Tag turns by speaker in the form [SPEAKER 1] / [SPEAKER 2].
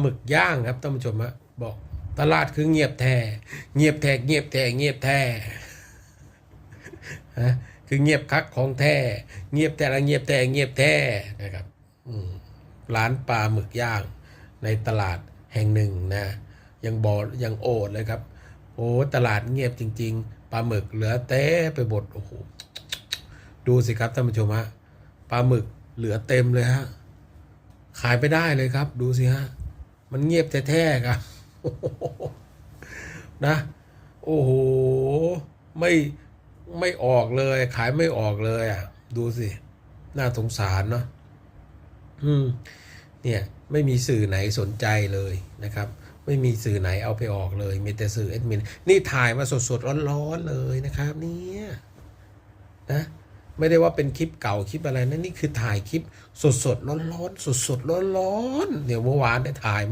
[SPEAKER 1] หมึกย่างครับท่านผู้ชมฮะบอกตลาดคือเงียบแท้เงียบแท้เงียบแท้เงียบแท้ฮะคือเงียบคักของแท้เงียบแต่ละเงียบแต่เงียบแท้นะครับอืมร้านปลาหมึกย่าง ในตลาดแห่งหนึ่งนะ ยังบอยังโอดเลยครับ โอ้ตลาดเงียบจริง ๆปลาหมึกเหลือเต้ไปหมดโอ้โหดูสิครับท่านผู้ชมฮะปลาหมึกเหลือเต็มเลยฮะขายไม่ได้เลยครับ ดูสิฮะ มันเงียบแท้ๆครับนะ โอ้โห ไม่ไม่ออกเลย ขายไม่ออกเลยอะ ดูสิ น่าสงสารเนาะอืม เนี่ย ไม่มีสื่อไหนสนใจเลยนะครับ ไม่มีสื่อไหนเอาไปออกเลย มีแต่สื่อเอ็ดมิน นี่ถ่ายมาสดๆร้อนๆเลยนะครับ เนี่ย นะไม่ได้ว่าเป็นคลิปเก่าคลิปอะไรนะนี่คือถ่ายคลิปสดๆร้อนๆสดๆร้อนๆเดี๋ยวเมื่อวานได้ถ่ายมา